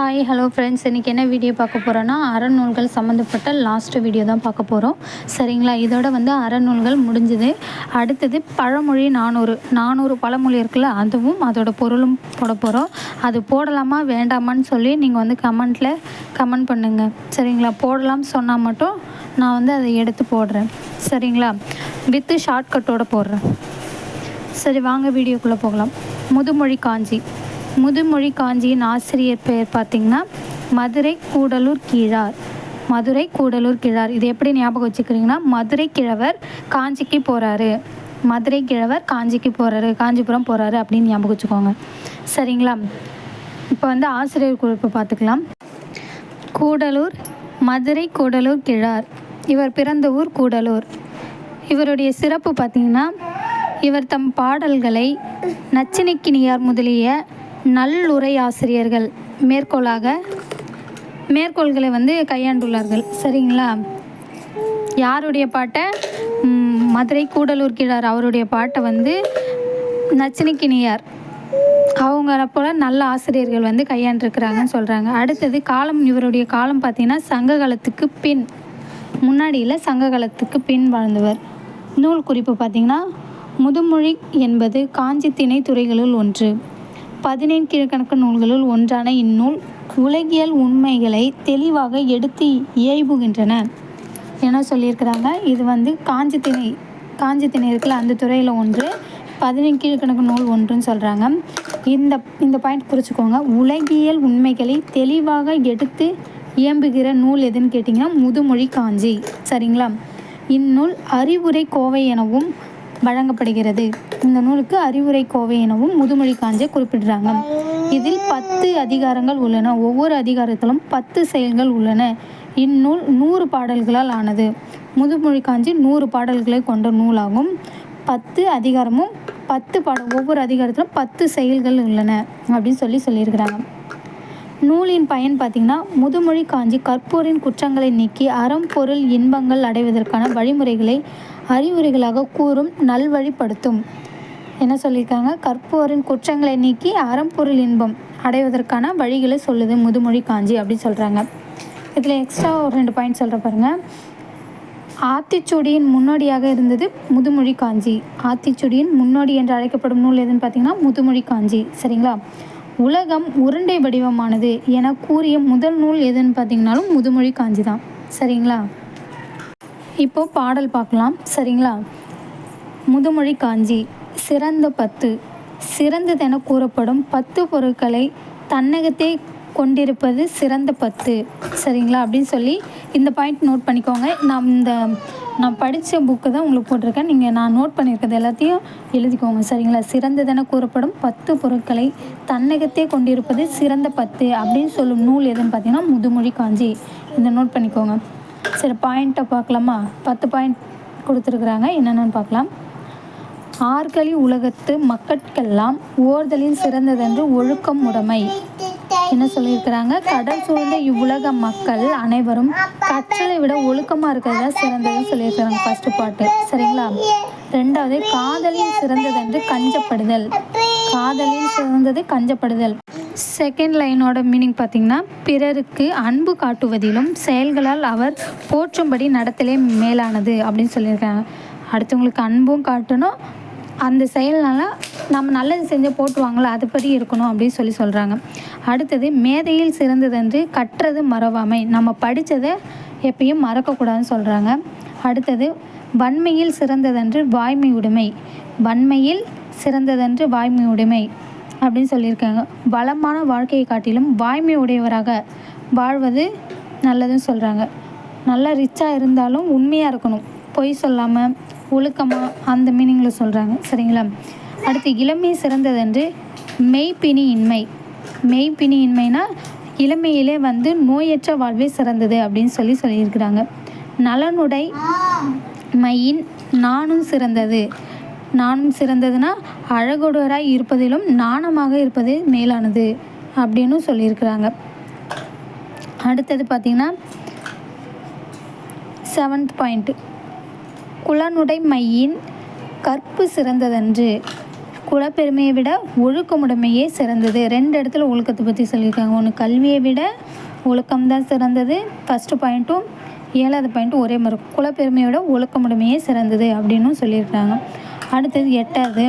Hi hello friends இன்றைக்கி என்ன video பார்க்க போகிறோன்னா அறநூல்கள் சம்மந்தப்பட்ட லாஸ்ட்டு வீடியோ தான் பார்க்க போகிறோம் சரிங்களா? இதோட வந்து அறநூல்கள் முடிஞ்சுது. அடுத்தது பழமொழி நானூறு. நானூறு பழமொழி இருக்குல்ல அதுவும் அதோட பொருளும் போட போகிறோம் அது போடலாமா வேண்டாமான்னு சொல்லி நீங்கள் வந்து கமெண்ட்டில் கமெண்ட் பண்ணுங்கள் சரிங்களா? போடலாம்னு சொன்னால் மட்டும் நான் வந்து அதை எடுத்து போடுறேன். சரிங்களா? வித்து ஷார்ட்கட்டோடு போடுறேன். சரி வாங்க வீடியோக்குள்ளே போகலாம். முதுமொழி காஞ்சி. முதுமொழி காஞ்சியின் ஆசிரியர் பெயர் பார்த்திங்கன்னா மதுரை கூடலூர் கீழார். மதுரை கூடலூர் கிழார். இது எப்படி ஞாபகம் வச்சுக்கிறீங்கன்னா மதுரை கிழவர் காஞ்சிக்கு போகிறாரு மதுரை கிழவர் காஞ்சிக்கு போகிறாரு காஞ்சிபுரம் போகிறாரு அப்படின்னு ஞாபகம் வச்சுக்கோங்க. சரிங்களா? இப்போ வந்து ஆசிரியர் குறிப்பு பார்த்துக்கலாம். கூடலூர் மதுரை கூடலூர் கிழார். இவர் பிறந்த ஊர் கூடலூர். இவருடைய சிறப்பு பார்த்திங்கன்னா இவர் தம் பாடல்களை நச்சினைக்கினியார் முதலிய நல்லுரை ஆசிரியர்கள் மேற்கோளாக மேற்கோள்களை வந்து கையாண்டுள்ளார்கள். சரிங்களா? யாருடைய பாட்டை? மதுரை கூடலூர் கிழார் அவருடைய பாட்டை வந்து நச்சினிக்கினியார். அவங்கள போல் நல்ல ஆசிரியர்கள் வந்து கையாண்டிருக்கிறாங்கன்னு சொல்கிறாங்க அடுத்தது காலம் இவருடைய காலம் பார்த்திங்கன்னா சங்க காலத்துக்கு பின். முன்னாடியில் சங்க காலத்துக்கு பின் வாழ்ந்தவர். நூல் குறிப்பு பார்த்திங்கன்னா முதுமொழி என்பது காஞ்சி திணை துறைகளுள் ஒன்று. பதினேழு நூல்களுள் ஒன்றான இந்நூல் உலகியல் உண்மைகளை தெளிவாக எடுத்து இயைபுகின்றன என சொல்லியிருக்கிறாங்க. இது வந்து காஞ்சி திணை காஞ்சி திணை இருக்குல்ல அந்த துறையில் ஒன்று பதினேழு கீழ்கணக்கு நூல் ஒன்றுன்னு சொல்கிறாங்க இந்த இந்த பாயிண்ட் குறிச்சிக்கோங்க உலகியல் உண்மைகளை தெளிவாக எடுத்து இயம்புகிற நூல் எதுன்னு கேட்டிங்கன்னா முதுமொழி காஞ்சி. சரிங்களா? இந்நூல் அறிவுரை கோவை எனவும் வழங்கப்படுகிறது. இந்த நூலுக்கு அறிவுரை கோவை எனவும் முதுமொழி காஞ்சியை குறிப்பிடுறாங்க. இதில் பத்து அதிகாரங்கள் உள்ளன. ஒவ்வொரு அதிகாரத்திலும் பத்து செயல்கள் உள்ளன. இந்நூல் நூறு பாடல்களால் ஆனது. முதுமொழி காஞ்சி நூறு பாடல்களை கொண்ட நூலாகும். பத்து அதிகாரமும் பத்து பாடல் ஒவ்வொரு அதிகாரத்திலும் பத்து செயல்கள் உள்ளன அப்படின்னு சொல்லி சொல்லியிருக்கிறாங்க. நூலின் பயன் பார்த்திங்கன்னா முதுமொழி காஞ்சி கற்போரின் குற்றங்களை நீக்கி அறம் பொருள் இன்பங்கள் அடைவதற்கான வழிமுறைகளை அறிவுரைகளாக கூறும் நல்வழிப்படுத்தும். என்ன சொல்லியிருக்காங்க? கற்போரின் குற்றங்களை நீக்கி அறம்பொருள் இன்பம் அடைவதற்கான வழிகளை சொல்லுது முதுமொழி காஞ்சி அப்படின்னு சொல்கிறாங்க இதில் எக்ஸ்ட்ரா ஒரு ரெண்டு பாயிண்ட் சொல்கிற பாருங்கள் ஆத்திச்சுடியின் முன்னோடியாக இருந்தது முதுமொழி காஞ்சி. ஆத்திச்சுடியின் முன்னோடி என்று அழைக்கப்படும் நூல் எதுன்னு பார்த்தீங்கன்னா முதுமொழி காஞ்சி. சரிங்களா? உலகம் உருண்டை வடிவமானது என கூறிய முதல் நூல் எதுன்னு பார்த்தீங்கன்னாலும் முதுமொழி காஞ்சி தான். சரிங்களா? இப்போ பாடல் பார்க்கலாம். சரிங்களா? முதுமொழி காஞ்சி. சிறந்த பத்து. சிறந்ததென கூறப்படும் பத்து பொருட்களை தன்னகத்தே கொண்டிருப்பது சிறந்த பத்து. சரிங்களா? அப்படின்னு சொல்லி இந்த பாயிண்ட் நோட் பண்ணிக்கோங்க. நான் இந்த நான் படித்த புக்கு தான் உங்களுக்கு போட்டிருக்கேன். நீங்கள் நான் நோட் பண்ணியிருக்கிறது எல்லாத்தையும் எழுதிக்கோங்க. சரிங்களா? சிறந்ததென கூறப்படும் பத்து பொருட்களை தன்னகத்தே கொண்டிருப்பது சிறந்த பத்து அப்படின்னு சொல்லும் நூல் எதுன்னு பார்த்தீங்கன்னா முதுமொழி காஞ்சி. இந்த நோட் பண்ணிக்கோங்க. சரி பாயிண்ட்டை பார்க்கலாமா? பத்து பாயிண்ட் கொடுத்துருக்குறாங்க. என்னென்னு பார்க்கலாம். ஆர்களி உலகத்து மக்கட்கெல்லாம் ஓர்தலில் சிறந்ததென்று ஒழுக்கம் உடைமை. என்ன சொல்லியிருக்கிறாங்க? கடல் சூழ்ந்த இவ்வுலக மக்கள் அனைவரும் கற்றலை விட ஒழுக்கமாக இருக்கிறது தான் சிறந்ததுன்னு சொல்லியிருக்கிறாங்க ஃபர்ஸ்ட் பாட்டு சரிங்களா? ரெண்டாவது காதலின் சிறந்ததென்று கஞ்சப்படுதல். காதலில் சிறந்தது கஞ்சப்படுதல். செகண்ட் லைனோட மீனிங் பார்த்தீங்கன்னா பிறருக்கு அன்பு காட்டுவதிலும் செயல்களால் அவர் போற்றும்படி நடத்தலே மேலானது அப்படின்னு சொல்லியிருக்காங்க. அடுத்தவங்களுக்கு அன்பும் காட்டணும் அந்த செயல்னால நம்ம நல்லது செஞ்சு போட்டுவாங்களா அதுபடி இருக்கணும் அப்படின்னு சொல்லி சொல்கிறாங்க அடுத்தது மேதையில் சிறந்ததென்று கற்றது மறவாமை. நம்ம படித்ததை எப்பயும் மறக்கக்கூடாதுன்னு சொல்கிறாங்க அடுத்தது வன்மையில் சிறந்ததென்று வாய்மை உடைமை. வன்மையில் சிறந்ததென்று வாய்மை உடைமை அப்படின்னு சொல்லியிருக்காங்க. வளமான வாழ்க்கையை காட்டிலும் வாய்மை உடையவராக வாழ்வது நல்லதுன்னு சொல்கிறாங்க நல்லா ரிச்சாக இருந்தாலும் உண்மையாக இருக்கணும். பொய் சொல்லாமல் ஒழுக்கமாக அந்த மீனிங்கில் சொல்கிறாங்க சரிங்களா? அடுத்து இளமை சிறந்ததென்று மெய்ப்பினி இன்மை மெய்ப்பினி இன்மைனா இளமையிலே வந்து நோயற்ற வாழ்வே சிறந்தது அப்படின்னு சொல்லி சொல்லியிருக்கிறாங்க. நலனுடை மையின் நானும் சிறந்தது. நானும் சிறந்ததுன்னா அழகுடையராய் இருப்பதிலும் நாணமாக இருப்பது மேலானது அப்படின்னு சொல்லியிருக்கிறாங்க. அடுத்தது பார்த்திங்கன்னா செவன்த் பாயிண்ட்டு குலனுடை மையின் கற்பு சிறந்ததன்று. குலப்பெருமையை விட ஒழுக்கமுடைமையே சிறந்தது. ரெண்டு இடத்துல ஒழுக்கத்தை பற்றி சொல்லியிருக்காங்க. ஒன்று கல்வியை விட ஒழுக்கம்தான் சிறந்தது. ஃபஸ்ட்டு பாயிண்ட்டும் ஏழாவது பாயிண்ட்டும் ஒரே மாதிரி இருக்கும். குலப்பெருமையை விட ஒழுக்கமுடைமையே சிறந்தது அப்படின்னும் சொல்லியிருக்காங்க. அடுத்தது எட்டாவது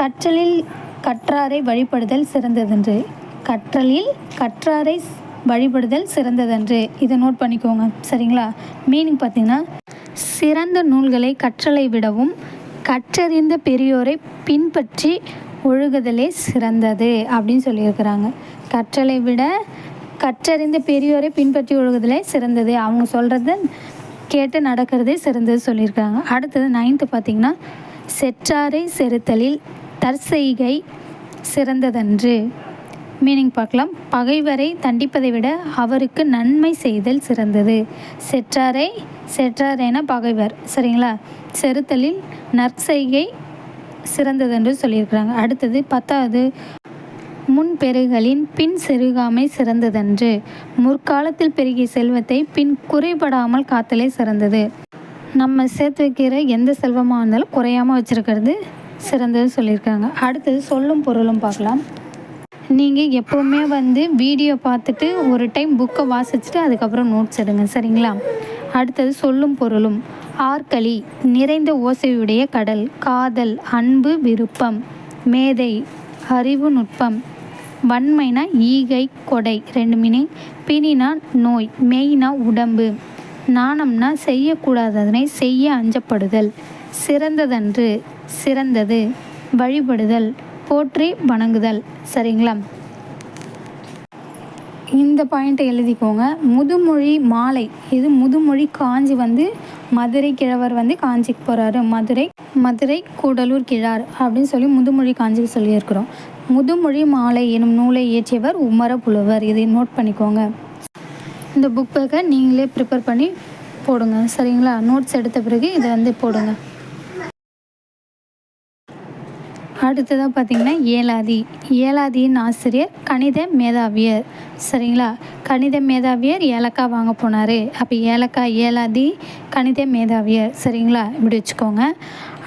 கற்றலில் கற்றாரை வழிபடுதல் சிறந்ததென்று. கற்றலில் கற்றாரை வழிபடுதல் சிறந்ததன்று. இதை நோட் பண்ணிக்கோங்க. சரிங்களா? மீனிங் பார்த்தீங்கன்னா சிறந்த நூல்களை கற்றலை விடவும் கற்றறிந்த பெரியோரை பின்பற்றி ஒழுகுதலே சிறந்தது அப்படின்னு சொல்லியிருக்கிறாங்க. கற்றலை விட கற்றறிந்த பெரியோரை பின்பற்றி ஒழுகுதலே சிறந்தது. அவங்க சொல்கிறத கேட்டு நடக்கிறதே சிறந்தது சொல்லியிருக்காங்க அடுத்தது நைன்த்து பார்த்தீங்கன்னா செற்றாரை செருத்தலில் தற்செய்கை சிறந்ததன்று. மீனிங் பார்க்கலாம். பகைவரை தண்டிப்பதை விட அவருக்கு நன்மை செய்தல் சிறந்தது. செற்றாரை செற்றாரைனா பகைவர். சரிங்களா? செருத்தலில் நற்செய்கை சிறந்ததென்று சொல்லியிருக்கிறாங்க. அடுத்தது பத்தாவது. முன் பெருகலின் பின் செருகாமை சிறந்ததன்று. முற்காலத்தில் பெருகிய செல்வத்தை பின் குறைபடாமல் காத்தலே சிறந்தது. நம்ம சேர்த்து வைக்கிற எந்த செல்வமாக இருந்தாலும் குறையாமல் வச்சுருக்கிறது சிறந்தது சொல்லியிருக்காங்க. அடுத்தது சொல்லும் பொருளும் பார்க்கலாம். நீங்கள் எப்போவுமே வந்து வீடியோ பார்த்துட்டு ஒரு டைம் புக்கை வாசிச்சுட்டு அதுக்கப்புறம் நோட்ஸ் எடுங்க சரிங்களா? அடுத்தது சொல்லும் பொருளும். ஆற்களி நிறைந்த ஓசையுடைய கடல் காதல் அன்பு விருப்பம் மேதை அறிவு நுட்பம் வன்மைனா ஈகை கொடை ரெண்டு மீனிங் பிணினா நோய் மெய்னா உடம்பு நாணம்னா செய்யக்கூடாததனை செய்ய அஞ்சப்படுதல் சிறந்ததன்று சிறந்தது வழிபடுதல் போற்றி வணங்குதல். சரிங்களா? இந்த பாயிண்ட்டை எழுதிக்கோங்க. முதுமொழி மாலை. இது முதுமொழி காஞ்சி வந்து மதுரை கிழவர் வந்து காஞ்சிக்கு போகிறாரு மதுரை மதுரை கூடலூர் கிழார் அப்படின்னு சொல்லி முதுமொழி காஞ்சிக்கு சொல்லியிருக்கிறோம். முதுமொழி மாலை எனும் நூலை இயற்றியவர் உமர புலவர் இதை நோட் பண்ணிக்கோங்க. இந்த புக் பேக்கை நீங்களே ப்ரிப்பேர் பண்ணி போடுங்க. சரிங்களா? நோட்ஸ் எடுத்த பிறகு இதை வந்து போடுங்க. அடுத்ததாக பார்த்தீங்கன்னா ஏலாதி. ஏலாதியின் ஆசிரியர் கணித மேதாவியர். சரிங்களா? கணித மேதாவியர் ஏலக்காய் வாங்க போனார். அப்போ ஏலக்காய் ஏலாதி கணித மேதாவியர். சரிங்களா? இப்படி வச்சுக்கோங்க.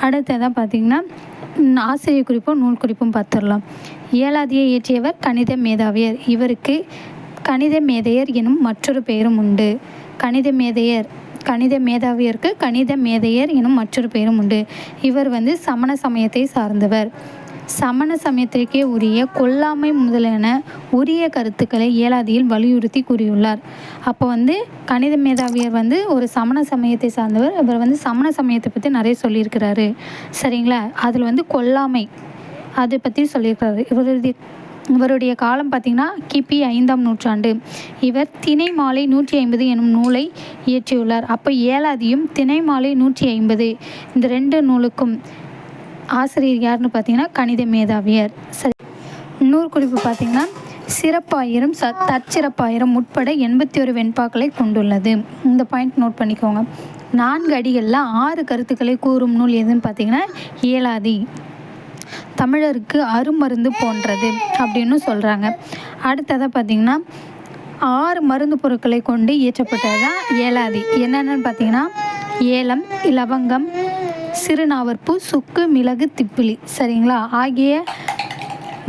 அடுத்ததாக பார்த்தீங்கன்னா ஆசிரியர் குறிப்பும் நூல் குறிப்பும் பார்த்துடலாம் ஏலாதியை இயற்றியவர் கணித மேதாவியர். இவருக்கு கணித மேதையர் எனும் மற்றொரு பெயரும் உண்டு. கணித மேதையர் கணித மேதாவியருக்கு கணித மேதையர் எனும் மற்றொரு பெயரும் உண்டு. இவர் வந்து சமண சமயத்தை சார்ந்தவர். சமண சமயத்திற்கே உரிய கொல்லாமை முதலான உரிய கருத்துக்களை ஏலாதியில் வலியுறுத்தி கூறியுள்ளார். அப்போ வந்து கணித மேதாவியர் வந்து ஒரு சமண சமயத்தை சார்ந்தவர் இவர் வந்து சமண சமயத்தை பற்றி நிறைய சொல்லியிருக்கிறாரு. சரிங்களா? அதில் வந்து கொல்லாமை அதை பற்றி சொல்லியிருக்கிறாரு. இவருடைய இவருடைய காலம் பார்த்திங்கன்னா கிபி ஐந்தாம் நூற்றாண்டு. இவர் திணை மாலை நூற்றி ஐம்பது எனும் நூலை இயற்றியுள்ளார். அப்போ ஏலாதியும் திணை மாலை நூற்றி ஐம்பது இந்த ரெண்டு நூலுக்கும் ஆசிரியர் யாருன்னு பார்த்தீங்கன்னா கணித மேதாவியர். சரி. நூறு குறிப்பு பார்த்தீங்கன்னா சிறப்பாயிரம் ச தற்சிறப்பாயிரம் உட்பட எண்பத்தி ஒரு வெண்பாக்களை கொண்டுள்ளது. இந்த பாயிண்ட் நோட் பண்ணிக்கோங்க. நான்கு அடிகளில் ஆறு கருத்துக்களை கூறும் நூல் எதுன்னு பார்த்தீங்கன்னா ஏலாதி தமிழருக்கு அருமருந்து போன்றது அப்படின்னு சொல்கிறாங்க அடுத்ததாக பார்த்திங்கன்னா ஆறு மருந்து பொருட்களை கொண்டு இயற்றப்பட்டது தான் ஏலாதி. என்னென்னு பார்த்தீங்கன்னா ஏலம் லவங்கம் சிறுநாவற்பூ சுக்கு மிளகு திப்பிலி. சரிங்களா? ஆகிய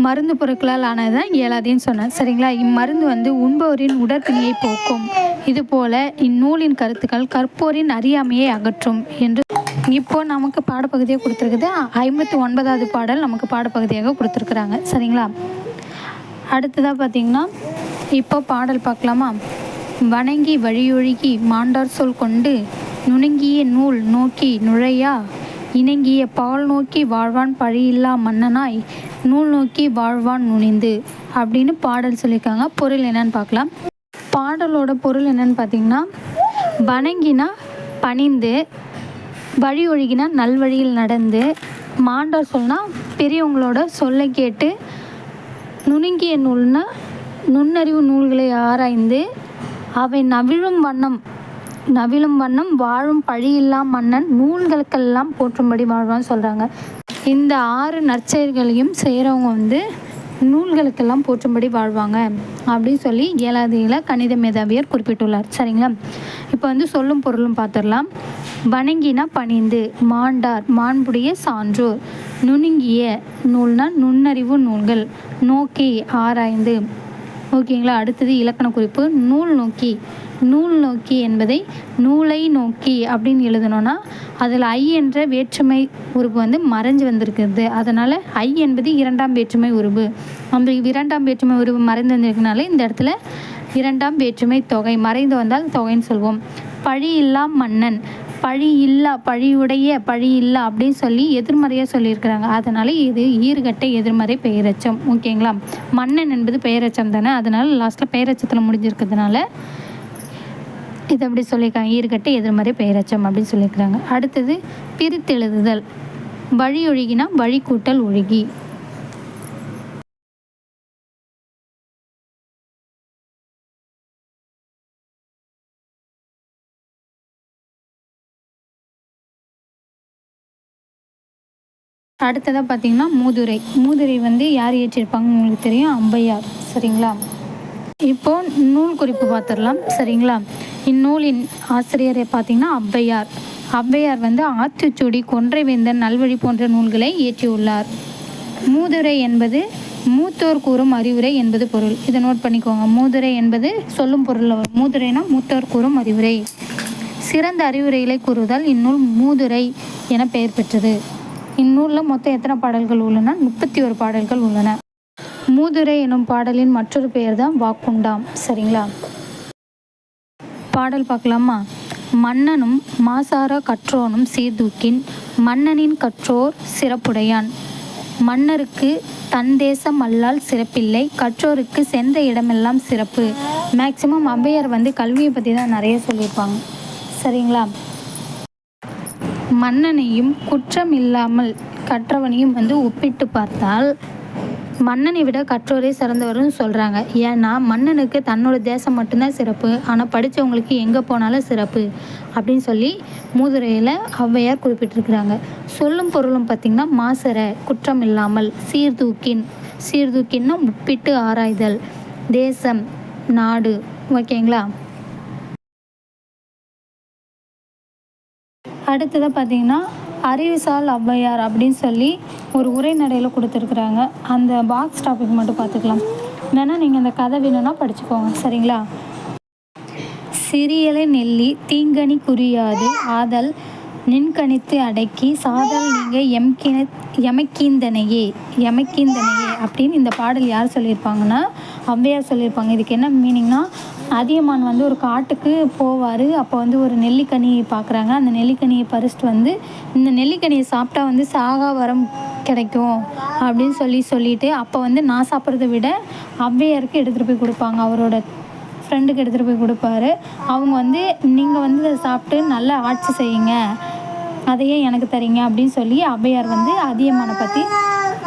மருந்து பொருட்களால் ஆனது தான் ஏலாதின்னு சொன்னேன். சரிங்களா? இம்மருந்து வந்து உண்பவரின் உடற்பிணியை போக்கும். இதுபோல இந்நூலின் கருத்துக்கள் கற்போரின் அறியாமையை அகற்றும் என்று இப்போ நமக்கு பாடப்பகுதியாக கொடுத்துருக்குது. ஐம்பத்தி ஒன்பதாவது பாடல் நமக்கு பாடப்பகுதியாக கொடுத்துருக்குறாங்க. சரிங்களா? அடுத்ததாக பார்த்தீங்கன்னா இப்போ பாடல் பார்க்கலாமா? வணங்கி வழியொழுகி மாண்டார் சொல் கொண்டு நுணுங்கிய நூல் நோக்கி நுழையா? இணங்கிய பால் நோக்கி வாழ்வான் பழியில்லா மன்னனாய் நூல் நோக்கி வாழ்வான் நுனிந்து அப்படின்னு பாடல் சொல்லியிருக்காங்க. பொருள் என்னன்னு பார்க்கலாம். பாடலோட பொருள் என்னன்னு பார்த்தீங்கன்னா வணங்கினா பணிந்து வழி ஒழுகினா நல்வழியில் நடந்து மாண்டார் சொல்னா பெரியவங்களோட சொல்லை கேட்டு நுணுங்கிய நூல்னா நுண்ணறிவு நூல்களை ஆராய்ந்து அவை நவிழும் வண்ணம் நவிழும் வண்ணம் வாழும் பழியில்லா மன்னன் நூல்களுக்கெல்லாம் போற்றும்படி வாழ்வான்னு சொல்கிறாங்க இந்த ஆறு நற்செயல்களையும் செய்கிறவங்க வந்து நூல்களுக்கெல்லாம் போற்றும்படி வாழ்வாங்க அப்படின்னு சொல்லி ஏழாவதியில் கணித மேதாவியர் குறிப்பிட்டுள்ளார். சரிங்களா? இப்போ வந்து சொல்லும் பொருளும் பார்த்துடலாம் வணங்கினா பணிந்து மாண்டார் மாண்புடைய சான்றோர் நுணுங்கிய நூல்னா நுண்ணறிவு நூல்கள் நோக்கி ஆராய்ந்து ஓகேங்களா? அடுத்தது இலக்கண குறிப்பு. நூல் நோக்கி. நூல் நோக்கி என்பதை நூலை நோக்கி அப்படின்னு எழுதணும்னா அதில் ஐ என்ற வேற்றுமை உறுப்பு வந்து மறைஞ்சு வந்திருக்குது. அதனால் ஐ என்பது இரண்டாம் வேற்றுமை உருவு அந்த இரண்டாம் வேற்றுமை உருவு மறைந்து வந்திருக்கனால இந்த இடத்துல இரண்டாம் வேற்றுமை தொகை மறைந்து வந்தால் தொகைன்னு சொல்வோம். பழி இல்லா மன்னன். பழி இல்லா பழியுடைய பழி இல்லை அப்படின்னு சொல்லி எதிர்மறையாக சொல்லியிருக்கிறாங்க. அதனால் இது ஈறுகட்ட எதிர்மறை பெயரச்சம் ஓகேங்களா? மன்னன் என்பது பெயரச்சம் தானே? அதனால் லாஸ்ட்டில் பெயரச்சத்தில் முடிஞ்சிருக்கிறதுனால இது அப்படி சொல்லியிருக்காங்க. ஈர்கட்டை எதிர்மறை பெயரச்சம் அப்படின்னு சொல்லியிருக்கிறாங்க. அடுத்தது பிரித்தெழுதுதல். வழி ஒழுகினா வழி கூட்டல் ஒழுகி. அடுத்ததாக பார்த்தீங்கன்னா மூதுரை. மூதுரை வந்து யார் இயற்றியிருப்பாங்கன்னு உங்களுக்கு தெரியும்? அம்பையார். சரிங்களா? இப்போ நூல் குறிப்பு பார்த்துடலாம் சரிங்களா? இந்நூலின் ஆசிரியரை பார்த்தீங்கன்னா அவ்வையார் அவ்வையார் வந்து ஆத்திச்சூடி கொன்றைவேந்தன் நல்வழி போன்ற நூல்களை இயற்றியுள்ளார் மூதுரை என்பது மூத்தோர் கூறும் அறிவுரை என்பது பொருள். இதை நோட் பண்ணிக்கோங்க. மூதுரை என்பது சொல்லும் பொருள் மூதுரைனா மூத்தோர் கூறும் அறிவுரை. சிறந்த அறிவுரைகளை கூறுவதால் இந்நூல் மூதுரை என பெயர் பெற்றது. இந்நூலில் மொத்தம் எத்தனை பாடல்கள் உள்ளன? முப்பத்தி ஒரு பாடல்கள் உள்ளன. மூதுரை எனும் பாடலின் மற்றொரு பெயர் தான் வாக்குண்டாம். சரிங்களா? பாடல் பார்க்கலாமா? மன்னனும் மாசார கற்றோனும் சீர்தூக்கின் மன்னனின் கற்றோர் சிறப்புடையான். மன்னருக்கு தன் தேசம் அல்லால் சிறப்பில்லை கற்றோருக்கு சென்ற இடமெல்லாம் சிறப்பு. மேக்சிமம் ஔவையார் வந்து கல்வியை பற்றி தான் நிறைய சொல்லியிருப்பாங்க. சரிங்களா? மன்னனையும் குற்றம் இல்லாமல் கற்றவனையும் வந்து ஒப்பிட்டு பார்த்தால் மன்னனை விட கற்றோரே சிறந்தவர்னு சொல்கிறாங்க ஏன்னா மன்னனுக்கு தன்னோட தேசம் மட்டும்தான் சிறப்பு. ஆனால் படித்தவங்களுக்கு எங்கே போனாலும் சிறப்பு அப்படின்னு சொல்லி மூதுரையில் ஔவையார் குறிப்பிட்டிருக்கிறாங்க. சொல்லும் பொருளும் பார்த்திங்கன்னா மாசரை குற்றம் இல்லாமல் சீர்தூக்கின் சீர்தூக்கின்னா ஒப்பிட்டு ஆராய்தல் தேசம் நாடு. ஓகேங்களா? அடுத்ததாக பார்த்தீங்கன்னா அறிவுசால் ஔவையார் அப்படின்னு சொல்லி ஒரு உரைநடையில் கொடுத்துருக்குறாங்க. அந்த பாக்ஸ் டாபிக் மட்டும் பார்த்துக்கலாம் வேணால் நீங்கள் அந்த கதை வேணும்னா படிச்சுக்கோங்க. சரிங்களா? சிறியலை நெல்லி தீங்கனி குறியாது. ஆதல் நின்கணித்து அடக்கி சாதல் நீங்கள் எம்கின எமக்கீந்தனையே எமக்கீந்தனையே அப்படின்னு இந்த பாடல் யார் சொல்லியிருப்பாங்கன்னா ஔவையார் சொல்லியிருப்பாங்க. இதுக்கு என்ன மீனிங்னா அதியமான் வந்து ஒரு காட்டுக்கு போவார். அப்போ வந்து ஒரு நெல்லிக்கனி பார்க்குறாங்க அந்த நெல்லிக்கனியை பறிச்சுட்டு வந்து இந்த நெல்லிக்கனியை சாப்பிட்டா வந்து சாகா வரம் கிடைக்கும் அப்படின்னு சொல்லி சொல்லிட்டு அப்போ வந்து நான் சாப்பிட்றத விட ஔவையாருக்கு எடுத்துகிட்டு போய் கொடுப்பாங்க. அவரோட ஃப்ரெண்டுக்கு எடுத்துகிட்டு போய் கொடுப்பாரு. அவங்க வந்து நீங்கள் வந்து இதை சாப்பிட்டு நல்லா ஆட்சி செய்யுங்க. அதையே எனக்கு தரீங்க. அப்படின்னு சொல்லி ஔவையார் வந்து அதியமானை பற்றி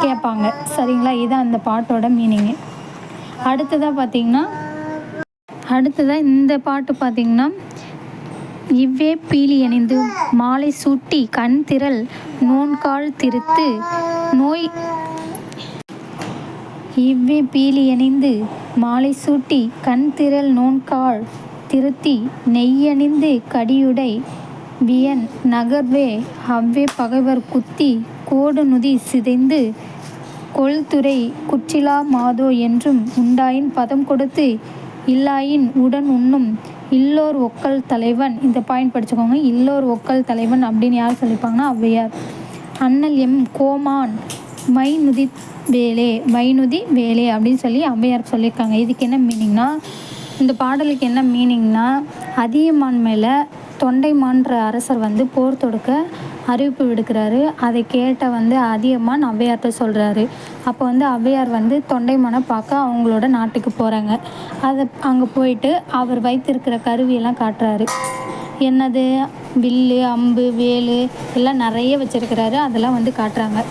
கேட்பாங்க. சரிங்களா? இதுதான் அந்த பாட்டோட மீனிங்கு அடுத்ததாக பார்த்தீங்கன்னா அடுத்ததாக இந்த பாட்டு பார்த்திங்கன்னா இவ்வே பீலி அணிந்து மாலை சூட்டி கண் திரள் நோன்கால் திருத்து நோய். இவ்வே பீலி அணிந்து மாலை சூட்டி கண் திரள் நோன்கால் திருத்தி நெய்யணிந்து கடியுடை வியன் நகர்வே. அவ்வே பகைவர் குத்தி கோடு நுதி சிதைந்து கொள்துறை குற்றிலா மாதோ என்றும் உண்டாயின் பதம் கொடுத்து இல்லாயின் உடன் உண்ணும் இல்லோர் ஒக்கல் தலைவன். இந்த பாயிண்ட் படிச்சுக்கோங்க. இல்லோர் ஒக்கல் தலைவன் அப்படின்னு யார் சொல்லியிருப்பாங்கன்னா ஔவையார். அண்ணல் எம் கோமான். மைநுதி வேலே மைநுதி வேலே அப்படின்னு சொல்லி ஔவையார் சொல்லியிருக்காங்க. இதுக்கு என்ன மீனிங்னா இந்த பாடலுக்கு என்ன மீனிங்னா அதியமான் மேலே தொண்டைமான்ற அரசர் வந்து போர் தொடுக்க அறிவிப்பு விடுக்கிறாரு. அதை கேட்ட வந்து அதியமான் ஔவையார்கிட்ட சொல்கிறாரு அப்போ வந்து ஔவையார் வந்து தொண்டைமான பார்க்க அவங்களோட நாட்டுக்கு போகிறாங்க அதை அங்கே போயிட்டு அவர் வைத்திருக்கிற கருவியெல்லாம் காட்டுறாரு. என்னது? வில்லு அம்பு வேலு எல்லாம் நிறைய வச்சிருக்கிறாரு. அதெல்லாம் வந்து காட்டுறாங்க.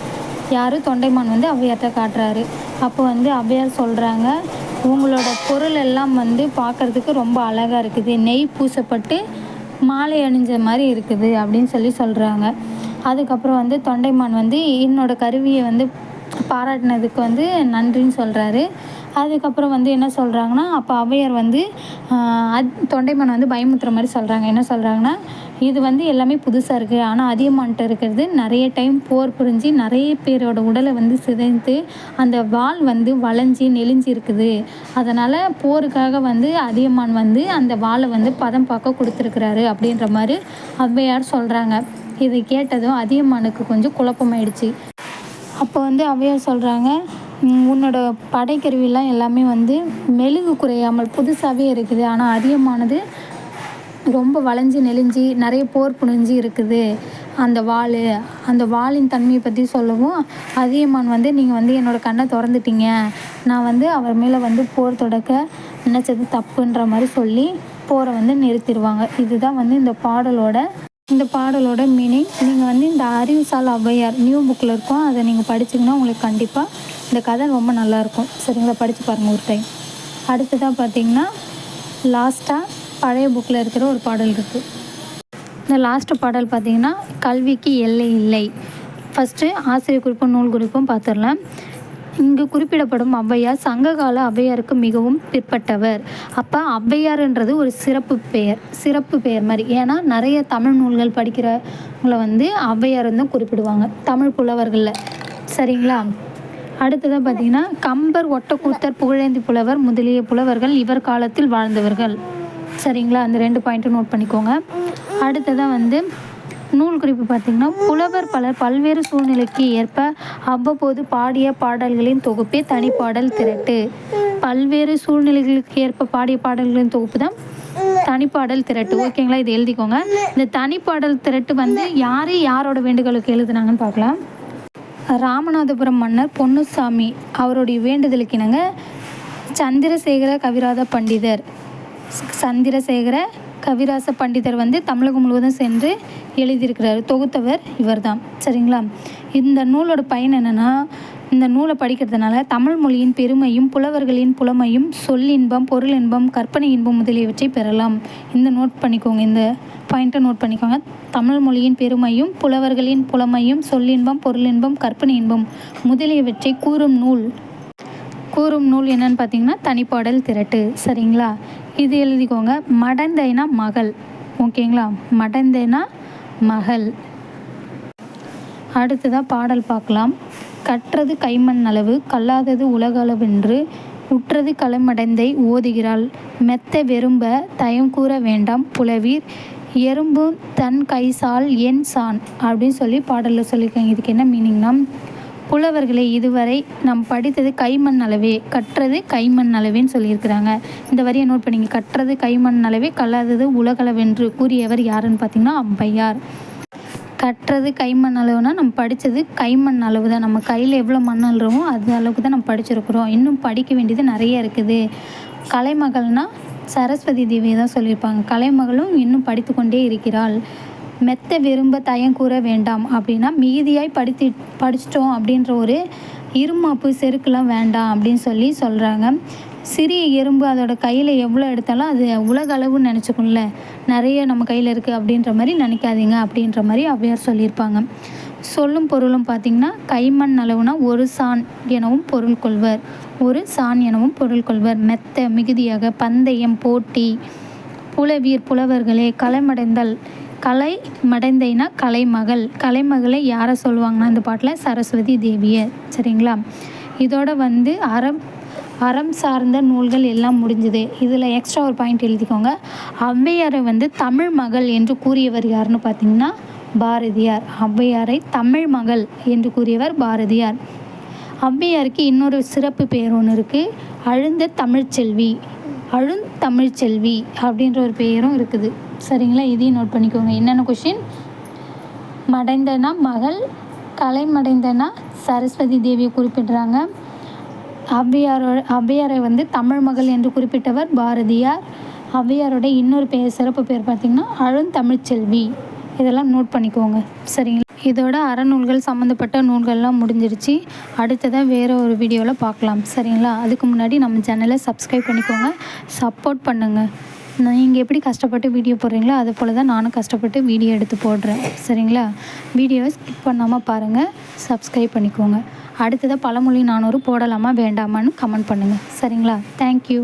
யார்? தொண்டைமான் வந்து ஔவையார்கிட்ட காட்டுறாரு. அப்போ வந்து ஔவையார் சொல்கிறாங்க உங்களோட பொருள் எல்லாம் வந்து பார்க்கறதுக்கு ரொம்ப அழகாக இருக்குது. நெய் பூசப்பட்டு மாலை அணிஞ்ச மாதிரி இருக்குது அப்படின்னு சொல்லி சொல்கிறாங்க அதுக்கப்புறம் வந்து தொண்டைமான் வந்து என்னோடய கருவியை வந்து பாராட்டினதுக்கு வந்து நன்றின்னு சொல்கிறாரு அதுக்கப்புறம் வந்து என்ன சொல்கிறாங்கன்னா அப்போ ஔவையார் வந்து அத்- தொண்டைமான் வந்து பயமுத்துற மாதிரி சொல்கிறாங்க என்ன சொல்கிறாங்கன்னா இது வந்து எல்லாமே புதுசாக இருக்குது ஆனால் அதியமான்ட்ட இருக்கிறது நிறைய டைம் போர் புரிஞ்சு நிறைய பேரோட உடலை வந்து சிதைந்து அந்த வால் வந்து வளைஞ்சி நெளிஞ்சு இருக்குது. அதனால் போருக்காக வந்து அதியமான் வந்து அந்த வாளை வந்து பதம் பார்க்க கொடுத்துருக்குறாரு அப்படின்ற மாதிரி ஔவையார் சொல்கிறாங்க இதை கேட்டதும் அதியமானுக்கு கொஞ்சம் குழப்பமாயிடுச்சு. அப்போ வந்து ஔவையார் சொல்கிறாங்க உன்னோட படைக்கருவிலாம் எல்லாமே வந்து மெழுகு குறையாமல் புதுசாகவே இருக்குது. ஆனால் அதிகமானது ரொம்ப வளைஞ்சு நெளிஞ்சு நிறைய போர் புனிஞ்சு இருக்குது. அந்த வாள் அந்த வாளின் தன்மையை பற்றி சொல்லவும் அதியமான் வந்து நீங்கள் வந்து என்னோடய கண்ணை திறந்துட்டீங்க. நான் வந்து அவர் மேலே வந்து போர் தொடக்க நினச்சது தப்புன்ற மாதிரி சொல்லி போரை வந்து நிறுத்திடுவாங்க. இதுதான் வந்து இந்த பாடலோட இந்த பாடலோட மீனிங் நீங்கள் வந்து இந்த அறிவுசால் ஔவையார் நியூ புக்கில் இருக்கும். அதை நீங்கள் படிச்சிங்கன்னா உங்களுக்கு கண்டிப்பாக இந்த கதை ரொம்ப நல்லாயிருக்கும். சரிங்களா? படித்து பாருங்கள் ஒரு டைம் அடுத்ததாக பார்த்தீங்கன்னா லாஸ்ட்டாக பழைய புக்கில் இருக்கிற ஒரு பாடல் இருக்குது இந்த லாஸ்ட்டு பாடல் பார்த்திங்கன்னா கல்விக்கு எல்லை இல்லை. ஃபஸ்ட்டு ஆசிரியர் குறிப்பும் நூல் குறிப்பும் பார்த்துடலாம். இங்கு குறிப்பிடப்படும் ஔவையார் சங்ககால ஔவையாருக்கு மிகவும் பிற்பட்டவர். அப்போ ஔவையார்ன்றது ஒரு சிறப்பு பெயர் சிறப்பு பெயர் மாதிரி. ஏன்னா நிறைய தமிழ் நூல்கள் படிக்கிறவங்கள வந்து ஔவையார் தான் குறிப்பிடுவாங்க தமிழ் புலவர்களில். சரிங்களா? அடுத்ததாக பார்த்தீங்கன்னா கம்பர் ஒட்டக்கூத்தர் புகழேந்தி புலவர் முதலிய புலவர்கள் இவர் காலத்தில் வாழ்ந்தவர்கள். சரிங்களா? அந்த ரெண்டு பாயிண்ட்டும் நோட் பண்ணிக்கோங்க. அடுத்ததாக வந்து நூல் குறிப்பு பார்த்திங்கன்னா புலவர் பலர் பல்வேறு சூழ்நிலைக்கு ஏற்ப அவ்வப்போது பாடிய பாடல்களின் தொகுப்பே தனிப்பாடல் திரட்டு. பல்வேறு சூழ்நிலைகளுக்கு ஏற்ப பாடிய பாடல்களின் தொகுப்பு தான் தனிப்பாடல் திரட்டு. ஓகேங்களா? இது எழுதிக்கோங்க. இந்த தனிப்பாடல் திரட்டு வந்து யார் யாரோட வேண்டுகோளுக்கு எழுதுனாங்கன்னு பார்க்கலாம். ராமநாதபுரம் மன்னர் பொன்னுசாமி அவருடைய வேண்டுதலுக்கு இணங்க சந்திரசேகர கவிராத பண்டிதர். சந்திரசேகர கவிராச பண்டிதர் வந்து தமிழகம் முழுவதும் சென்று எழுதியிருக்கிறார். தொகுத்தவர் இவர்தான். சரிங்களா? இந்த நூலோட பயன் என்னென்னா இந்த நூலை படிக்கிறதுனால தமிழ் மொழியின் பெருமையும் புலவர்களின் புலமையும் சொல்லின்பம் பொருள் இன்பம் கற்பனை இன்பம் முதலியவற்றை பெறலாம். இந்த நோட் பண்ணிக்கோங்க இந்த பாயிண்ட்டை நோட் பண்ணிக்கோங்க. தமிழ் மொழியின் பெருமையும் புலவர்களின் புலமையும் சொல்லின்பம் பொருளின்பம் கற்பனை இன்பம் முதலியவற்றை கூறும் நூல். கூறும் நூல் என்னன்னு பார்த்தீங்கன்னா தனிப்பாடல் திரட்டு. சரிங்களா? இது எழுதிக்கோங்க மடந்தைனா மகள். ஓகேங்களா? மடந்தைனா மகள். அடுத்ததாக பாடல் பார்க்கலாம். கற்றது கைமண் அளவு கல்லாதது உலகளவென்று உற்றது களமடைந்தை ஓதுகிறாள். மெத்த வெறும்ப தயம் கூற வேண்டாம் புலவீர். எறும்பு தன் கைசால் என் சான் அப்படின்னு சொல்லி பாடலில் சொல்லியிருக்காங்க. இதுக்கு என்ன மீனிங்னா புலவர்களை இதுவரை நாம் படித்தது கைமண் அளவே கற்றது கைமண் அளவேன்னு சொல்லியிருக்கிறாங்க. இந்த வரியை நோட் பண்ணிங்க. கற்றது கைமண் அளவே கல்லாதது உலகளவென்று கூறியவர் யாருன்னு பார்த்தீங்கன்னா அம்பையார். கட்டுறது கைமண் அளவுனா நம்ம படித்தது கைமண் அளவு தான். நம்ம கையில் எவ்வளோ மண் அள்ளுறோமோ அது அளவுக்கு தான் நம்ம படிச்சிருக்கிறோம். இன்னும் படிக்க வேண்டியது நிறைய இருக்குது. கலைமகள்னால் சரஸ்வதி தேவியை தான் சொல்லியிருப்பாங்க. கலைமகளும் இன்னும் படித்து கொண்டே இருக்கிறாள். மெத்த விரும்ப தயம் கூற வேண்டாம். அப்படின்னா மிகுதியாய் படித்து படிச்சிட்டோம் அப்படின்ற ஒரு இருமாப்பு செருக்கெலாம் வேண்டாம் அப்படின்னு சொல்லி சொல்கிறாங்க சிறிய எறும்பு அதோட கையில் எவ்வளோ எடுத்தாலும் அது உலக அளவுன்னு நினச்சிக்கும்ல. நிறைய நம்ம கையில் இருக்குது அப்படின்ற மாதிரி நினைக்காதீங்க அப்படின்ற மாதிரி ஔவையார் சொல்லியிருப்பாங்க. சொல்லும் பொருளும் பார்த்திங்கன்னா கைமண் அளவுனா ஒரு சான் எனவும் பொருள் கொள்வர். ஒரு சான் எனவும் பொருள் கொள்வர். மெத்த மிகுதியாக பந்தயம் போட்டி புலவீர் புலவர்களே கலைமடைந்தல். கலை மடைந்தைனா கலைமகள். கலைமகளை யாரை சொல்லுவாங்கன்னா இந்த பாட்டில் சரஸ்வதி தேவியை. சரிங்களா? இதோட வந்து அறம் அறம் சார்ந்த நூல்கள் எல்லாம் முடிஞ்சுது. இதில் எக்ஸ்ட்ரா ஒரு பாயிண்ட் எழுதிக்கோங்க. ஔவையாரை வந்து தமிழ் மகள் என்று கூறியவர் யாருன்னு பார்த்தீங்கன்னா பாரதியார். ஔவையாரை தமிழ் மகள் என்று கூறியவர் பாரதியார். ஔவையாருக்கு இன்னொரு சிறப்பு பெயர் ஒன்று இருக்குது அழுந்த தமிழ்ச்செல்வி அழுந்தமிழ்ச்செல்வி அப்படின்ற ஒரு பெயரும் இருக்குது. சரிங்களா? இதையும் நோட் பண்ணிக்கோங்க. என்னென்ன கொஷின் மடைந்தனா மகள் கலைமடைந்தனா சரஸ்வதி தேவியை குறிப்பிடுறாங்க. ஔவையாரோட ஔவையாரை வந்து தமிழ் மகள் என்று குறிப்பிட்டவர் பாரதியார். ஔவையாரோட இன்னொரு பெயர் சிறப்பு பேர் பார்த்திங்கன்னா அழுந்தமிழ்ச்செல்வி இதெல்லாம் நோட் பண்ணிக்கோங்க. சரிங்களா? இதோட அறநூல்கள் சம்மந்தப்பட்ட நூல்கள்லாம் முடிஞ்சிருச்சு. அடுத்ததாக வேறு ஒரு வீடியோவில் பார்க்கலாம். சரிங்களா? அதுக்கு முன்னாடி நம்ம சேனலை சப்ஸ்கிரைப் பண்ணிக்கோங்க. சப்போர்ட் பண்ணுங்கள் நீங்கள் எப்படி கஷ்டப்பட்டு வீடியோ போடுறீங்களோ அது போல் தான் நானும் கஷ்டப்பட்டு வீடியோ எடுத்து போடுறேன். சரிங்களா? வீடியோவை ஸ்கிப் பண்ணாமல் பாருங்கள் சப்ஸ்கிரைப் பண்ணிக்கோங்க. அடுத்ததாக பழமொழி நானூறு போடலாமா வேண்டாமான்னு கமெண்ட் பண்ணுங்கள் சரிங்களா? தேங்க்யூ